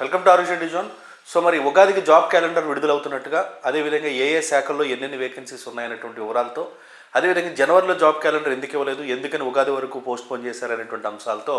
Welcome to Aarush డిజోన్ so మరి ఉగాదికి జాబ్ క్యాలెండర్ విడుదలవుతున్నట్టుగా అదేవిధంగా ఏ ఏ శాఖల్లో ఎన్నెన్ని వేకెన్సీస్ ఉన్నాయనేటువంటి వివరాలతో అదేవిధంగా జనవరిలో జాబ్ క్యాలెండర్ ఎందుకు ఇవ్వలేదు ఎందుకని ఉగాది వరకు పోస్ట్ పోన్ చేశారనేటువంటి అంశాలతో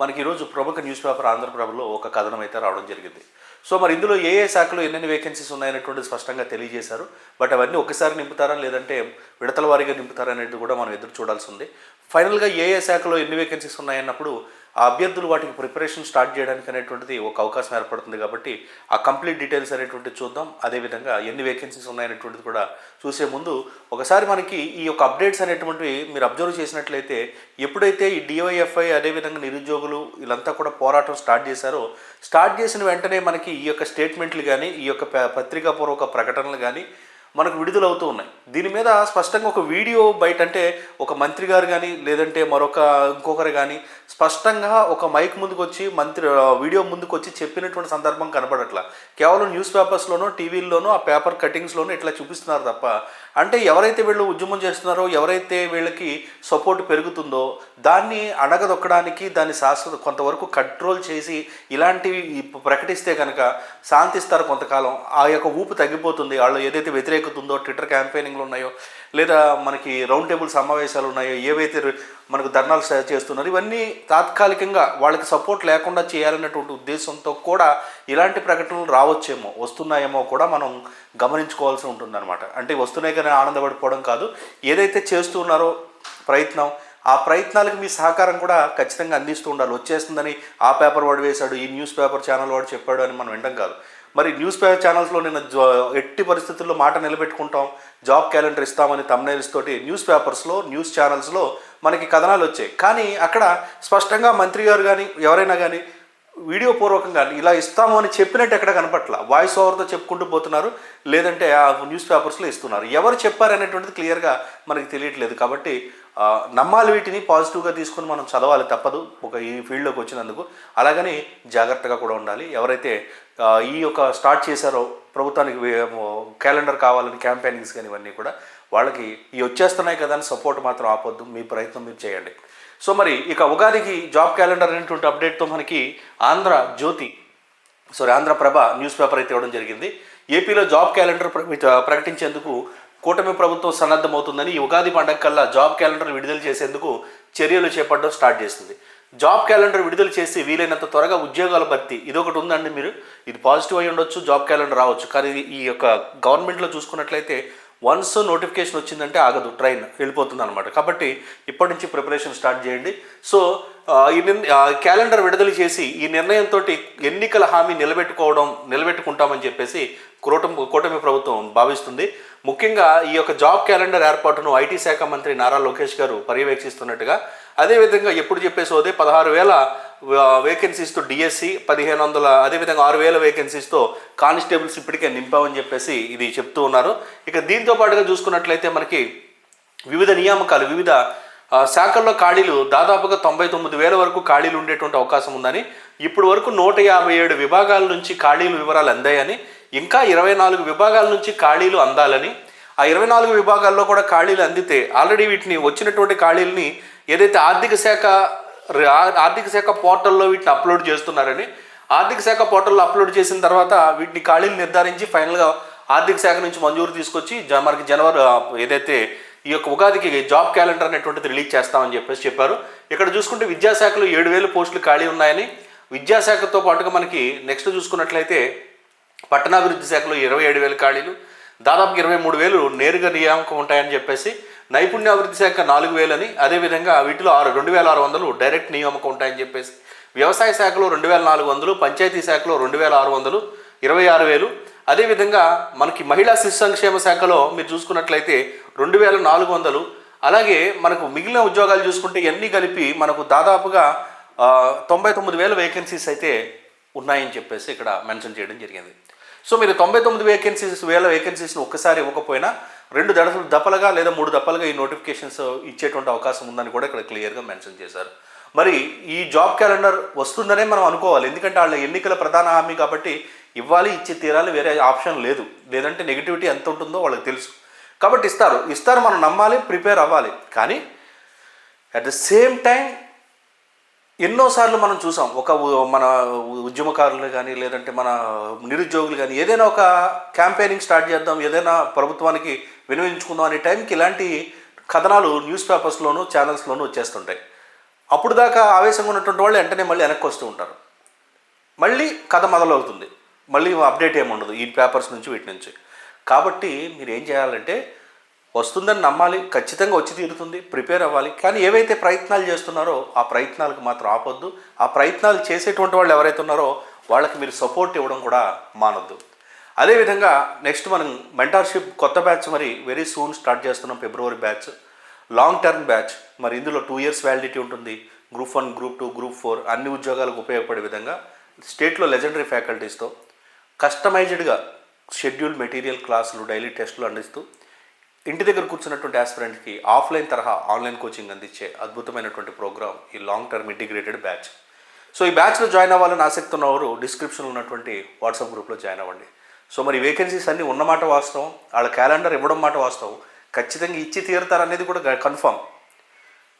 మనకి ఈరోజు ప్రముఖ న్యూస్ పేపర్ ఆంధ్రప్రభలో ఒక కథనం అయితే రావడం జరిగింది. సో మరి ఇందులో ఏ ఏ శాఖలో ఎన్నెన్ని వేకెన్సీస్ ఉన్నాయనేటువంటి స్పష్టంగా తెలియజేశారు. బట్ అవన్నీ ఒకసారి నింపుతారా లేదంటే విడతల వారీగా నింపుతారా అనేది కూడా మనం ఎదురు చూడాల్సి ఉంది. ఫైనల్గా ఏ ఏ శాఖలో ఎన్ని వేకెన్సీస్ ఉన్నాయన్నప్పుడు ఆ అభ్యర్థులు వాటికి ప్రిపరేషన్ స్టార్ట్ చేయడానికి అనేటువంటిది ఒక అవకాశం ఏర్పడుతుంది కాబట్టి ఆ కంప్లీట్ డీటెయిల్స్ అనేటువంటిది చూద్దాం. అదేవిధంగా ఎన్ని వేకెన్సీస్ ఉన్నాయనేటువంటిది కూడా చూసే ముందు ఒకసారి మనకి ఈ యొక్క అప్డేట్స్ అనేటువంటివి మీరు అబ్జర్వ్ చేసినట్లయితే ఎప్పుడైతే ఈ డివైఎఫ్ఐ అదేవిధంగా నిరుద్యోగులు వీళ్ళంతా కూడా పోరాటం స్టార్ట్ చేశారో స్టార్ట్ చేసిన వెంటనే మనకి ఈ యొక్క స్టేట్మెంట్లు కానీ ఈ యొక్క పత్రికాపూర్వక ప్రకటనలు కానీ మనకు విడుదలవుతూ ఉన్నాయి. దీని మీద స్పష్టంగా ఒక వీడియో బయట అంటే ఒక మంత్రి గారు కానీ లేదంటే మరొక ఇంకొకరు కానీ స్పష్టంగా ఒక మైక్ ముందుకు వచ్చి మంత్రి వీడియో ముందుకు వచ్చి చెప్పినటువంటి సందర్భం కనపడట్లా కేవలం న్యూస్ పేపర్స్లోనో టీవీల్లోనో ఆ పేపర్ కటింగ్స్లోనో ఇట్లా చూపిస్తున్నారు తప్ప అంటే ఎవరైతే వీళ్ళు ఉద్యమం చేస్తున్నారో ఎవరైతే వీళ్ళకి సపోర్ట్ పెరుగుతుందో దాన్ని అణగదొక్కడానికి దాన్ని శాశ్వత కొంతవరకు కంట్రోల్ చేసి ఇలాంటివి ప్రకటిస్తే కనుక శాంతిస్తారు కొంతకాలం. ఆ యొక్క ఊపు తగ్గిపోతుంది. వాళ్ళు ఏదైతే వ్యతిరేక ఉందో ట్విట్టర్ క్యాంపెయినింగ్లు ఉన్నాయో లేదా మనకి రౌండ్ టేబుల్ సమావేశాలు ఉన్నాయో ఏవైతే మనకు ధర్నాలు చేస్తున్నారు ఇవన్నీ తాత్కాలికంగా వాళ్ళకి సపోర్ట్ లేకుండా చేయాలన్నటువంటి ఉద్దేశంతో కూడా ఇలాంటి ప్రకటనలు రావచ్చేమో వస్తున్నాయేమో కూడా మనం గమనించుకోవాల్సి ఉంటుందన్నమాట. అంటే వస్తున్నాయి కానీ ఆనందపడిపోవడం కాదు. ఏదైతే చేస్తున్నారో ప్రయత్నం ఆ ప్రయత్నాలకు మీ సహకారం కూడా ఖచ్చితంగా అందిస్తూ ఉండాలి. వచ్చేస్తుందని ఆ పేపర్ వాడు వేశాడు ఈ న్యూస్ పేపర్ ఛానల్ వాడు చెప్పాడు అని మనం వినడం కాదు. మరి న్యూస్ పేపర్ ఛానల్స్లో నిన్న ఎట్టి పరిస్థితుల్లో మాట నిలబెట్టుకుంటాం జాబ్ క్యాలెండర్ ఇస్తామని తమ్నైల్స్ తోటి న్యూస్ పేపర్స్లో న్యూస్ ఛానల్స్లో మనకి కథనాలు వచ్చాయి. కానీ అక్కడ స్పష్టంగా మంత్రి గారు కానీ ఎవరైనా కానీ వీడియో పూర్వకంగా ఇలా ఇస్తాము అని చెప్పినట్టు ఎక్కడ కనపట్ల? వాయిస్ ఓవర్తో చెప్పుకుంటూ పోతున్నారు లేదంటే ఆ న్యూస్ పేపర్స్లో ఇస్తున్నారు. ఎవరు చెప్పారు అనేటువంటిది క్లియర్గా మనకి తెలియట్లేదు. కాబట్టి నమ్మాలి వీటిని పాజిటివ్గా తీసుకొని మనం చదవాలి తప్పదు ఒక ఈ ఫీల్డ్లోకి వచ్చినందుకు. అలాగని జాగ్రత్తగా కూడా ఉండాలి. ఎవరైతే ఈ యొక్క స్టార్ట్ చేశారో ప్రభుత్వానికి క్యాలెండర్ కావాలని క్యాంపెయినింగ్స్ కానీ ఇవన్నీ కూడా వాళ్ళకి ఈ వచ్చేస్తున్నాయి కదా అని సపోర్ట్ మాత్రం ఆపొద్దు. మీ ప్రయత్నం మీరు చేయండి. సో మరి ఇక ఉగాదికి జాబ్ క్యాలెండర్ అనేటువంటి అప్డేట్తో మనకి Andhra Jyothi sorry Andhraprabha news paper అయితే ఇవ్వడం జరిగింది. ఏపీలో జాబ్ క్యాలెండర్ ప్ర- ప్రకటించేందుకు కూటమి ప్రభుత్వం సన్నద్ధమవుతుందని ఉగాది పండగ కల్లా జాబ్ క్యాలెండర్ విడుదల చేసేందుకు చర్యలు చేపట్టడం స్టార్ట్ చేస్తుంది జాబ్ క్యాలెండర్ విడుదల చేసి వీలైనంత త్వరగా ఉద్యోగాల భర్తీ ఇది ఒకటి ఉందండి మీరు. ఇది పాజిటివ్ అయి ఉండొచ్చు జాబ్ క్యాలెండర్ రావచ్చు. కానీ ఈ యొక్క గవర్నమెంట్లో చూసుకున్నట్లయితే వన్స్ నోటిఫికేషన్ వచ్చిందంటే ఆగదు ట్రైన్ వెళ్ళిపోతుంది అనమాట కాబట్టి ఇప్పటి నుంచి ప్రిపరేషన్ స్టార్ట్ చేయండి. సో ఈ క్యాలెండర్ విడుదల చేసి ఈ నిర్ణయంతో ఎన్నికల హామీ నిలబెట్టుకోవడం నిలబెట్టుకుంటామని చెప్పేసి కూటమి కూటమి ప్రభుత్వం భావిస్తుంది. ముఖ్యంగా ఈ యొక్క జాబ్ క్యాలెండర్ ఏర్పాటును ఐటీ శాఖ మంత్రి నారా లోకేష్ గారు పర్యవేక్షిస్తున్నట్టుగా అదేవిధంగా ఎప్పుడు చెప్పేసోదే పదహారు వేల వేకెన్సీస్తో డిఎస్సి పదిహేను వందల అదేవిధంగా ఆరు వేల వేకెన్సీస్తో కానిస్టేబుల్స్ ఇప్పటికే నింపామని చెప్పేసి ఇది చెప్తూ ఉన్నారు. ఇక దీంతో పాటుగా చూసుకున్నట్లయితే మనకి వివిధ నియామకాలు వివిధ శాఖల్లో ఖాళీలు దాదాపుగా తొంభై తొమ్మిది వేల వరకు ఖాళీలు ఉండేటువంటి అవకాశం ఉందని ఇప్పుడు వరకు నూట యాభై ఏడు విభాగాల నుంచి ఖాళీలు వివరాలు అందాయని ఇంకా ఇరవై నాలుగు విభాగాల నుంచి ఖాళీలు అందాలని ఆ ఇరవై నాలుగు విభాగాల్లో కూడా ఖాళీలు అందితే ఆల్రెడీ వీటిని వచ్చినటువంటి ఖాళీలని ఏదైతే ఆర్థిక శాఖ ఆర్థిక శాఖ పోర్టల్లో వీటిని అప్లోడ్ చేస్తున్నారని ఆర్థిక శాఖ పోర్టల్లో అప్లోడ్ చేసిన తర్వాత వీటిని ఖాళీలు నిర్ధారించి ఫైనల్గా ఆర్థిక శాఖ నుంచి మంజూరు తీసుకొచ్చి మనకి జనవరి ఏదైతే ఈ యొక్క ఉగాదికి జాబ్ క్యాలెండర్ అనేటువంటిది రిలీజ్ చేస్తామని చెప్పేసి చెప్పారు. ఇక్కడ చూసుకుంటే విద్యాశాఖలో ఏడు వేల పోస్టులు ఖాళీ ఉన్నాయని విద్యాశాఖతో పాటుగా మనకి నెక్స్ట్ చూసుకున్నట్లయితే పట్టణాభివృద్ధి శాఖలో ఇరవై ఏడు వేల ఖాళీలు దాదాపు ఇరవై మూడు వేలు నేరుగా నియామకం ఉంటాయని చెప్పేసి నైపుణ్యాభివృద్ధి శాఖ నాలుగు వేలని అదేవిధంగా వీటిలో ఆరు రెండు వేల ఆరు వందలు డైరెక్ట్ నియామకం ఉంటాయని చెప్పేసి వ్యవసాయ శాఖలో రెండు వేల నాలుగు వందలు పంచాయతీ శాఖలో రెండు వేల ఆరు వందలు ఇరవై ఆరు వేలు. అదేవిధంగా మనకి మహిళా శిశు సంక్షేమ శాఖలో మీరు చూసుకున్నట్లయితే రెండు వేల నాలుగు వందలు. అలాగే మనకు మిగిలిన ఉద్యోగాలు చూసుకుంటే ఇవన్నీ కలిపి మనకు దాదాపుగా తొంభై తొమ్మిది వేల వేకెన్సీస్ అయితే ఉన్నాయని చెప్పేసి ఇక్కడ మెన్షన్ చేయడం జరిగింది. సో మీరు తొంభై తొమ్మిది వేకెన్సీస్ వేల వేకెన్సీస్ని ఒక్కసారి ఇవ్వకపోయినా రెండు దడసలు దప్పలుగా లేదా మూడు దప్పలుగా ఈ నోటిఫికేషన్స్ ఇచ్చేటువంటి అవకాశం ఉందని కూడా ఇక్కడ క్లియర్గా మెన్షన్ చేశారు. మరి ఈ జాబ్ క్యాలెండర్ వస్తుందనే మనం అనుకోవాలి. ఎందుకంటే వాళ్ళ ఎన్నికల ప్రధాన హామీ కాబట్టి ఇవ్వాలి ఇచ్చి తీరాలి వేరే ఆప్షన్ లేదు. లేదంటే నెగిటివిటీ ఎంత ఉంటుందో వాళ్ళకి తెలుసు. కాబట్టి ఇస్తారు. ఇస్తారు మనం నమ్మాలి ప్రిపేర్ అవ్వాలి. కానీ అట్ ద సేమ్ టైం ఎన్నోసార్లు మనం చూసాం. ఒక మన ఉద్యమకారులు కానీ లేదంటే మన నిరుద్యోగులు కానీ ఏదైనా ఒక క్యాంపెయినింగ్ స్టార్ట్ చేద్దాం ఏదైనా ప్రభుత్వానికి వినియోగించుకుందాం అనే టైంకి ఇలాంటి కథనాలు న్యూస్ పేపర్స్లోనూ ఛానల్స్లోనూ వచ్చేస్తుంటాయి. అప్పుడు దాకా ఆవేశంగా ఉన్నటువంటి వాళ్ళు వెంటనే మళ్ళీ వెనక్కి వస్తూ ఉంటారు. మళ్ళీ కథ మొదలవుతుంది. మళ్ళీ అప్డేట్ ఏమి ఉండదు ఈ పేపర్స్ నుంచి వీటి నుంచి. కాబట్టి మీరు ఏం చేయాలంటే వస్తుందని నమ్మాలి ఖచ్చితంగా వచ్చి తీరుతుంది ప్రిపేర్ అవ్వాలి. కానీ ఏవైతే ప్రయత్నాలు చేస్తున్నారో ఆ ప్రయత్నాలకు మాత్రం ఆపొద్దు. ఆ ప్రయత్నాలు చేసేటువంటి వాళ్ళు ఎవరైతే ఉన్నారో వాళ్ళకి మీరు సపోర్ట్ ఇవ్వడం కూడా మానొద్దు. అదేవిధంగా నెక్స్ట్ మనం మెంటార్షిప్ కొత్త బ్యాచ్ మరి వెరీ సూన్ స్టార్ట్ చేస్తున్నాం February batch. Long term batch. మరి ఇందులో టూ ఇయర్స్ వ్యాలిడిటీ ఉంటుంది. Group one group two group four అన్ని ఉద్యోగాలకు ఉపయోగపడే విధంగా స్టేట్లో లెజెండరీ ఫ్యాకల్టీస్తో కస్టమైజ్డ్గా షెడ్యూల్ మెటీరియల్ క్లాసులు డైలీ టెస్టులు అందిస్తూ ఇంటి దగ్గర కూర్చున్నటువంటి ఆస్పిరెంట్కి ఆఫ్లైన్ తరహా ఆన్లైన్ కోచింగ్ అందించే అద్భుతమైనటువంటి ప్రోగ్రామ్ ఈ long term integrated batch so ఈ బ్యాచ్లో జాయిన్ అవ్వాలని ఆసక్తి ఉన్నవారు డిస్క్రిప్షన్లో ఉన్నటువంటి వాట్సాప్ గ్రూప్లో జాయిన్ అవ్వండి. సో మరి వేకెన్సీస్ అన్నీ ఉన్నమాట వాస్తవం వాళ్ళ క్యాలెండర్ ఇవ్వడం మాట వాస్తవం ఖచ్చితంగా ఇచ్చి తీరుతారనేది కూడా కన్ఫామ్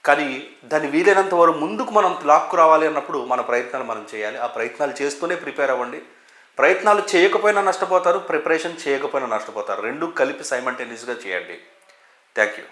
కానీ దాన్ని వీలైనంత వరకు ముందుకు మనం లాక్కు రావాలి అన్నప్పుడు మన ప్రయత్నాలు మనం చేయాలి. ఆ ప్రయత్నాలు చేస్తూనే ప్రిపేర్ అవ్వండి. ప్రయత్నాలు చేయకపోయినా నష్టపోతారు ప్రిపరేషన్ చేయకపోయినా నష్టపోతారు. రెండు కలిపి సైమంటేనియస్గా చేయండి. Thank you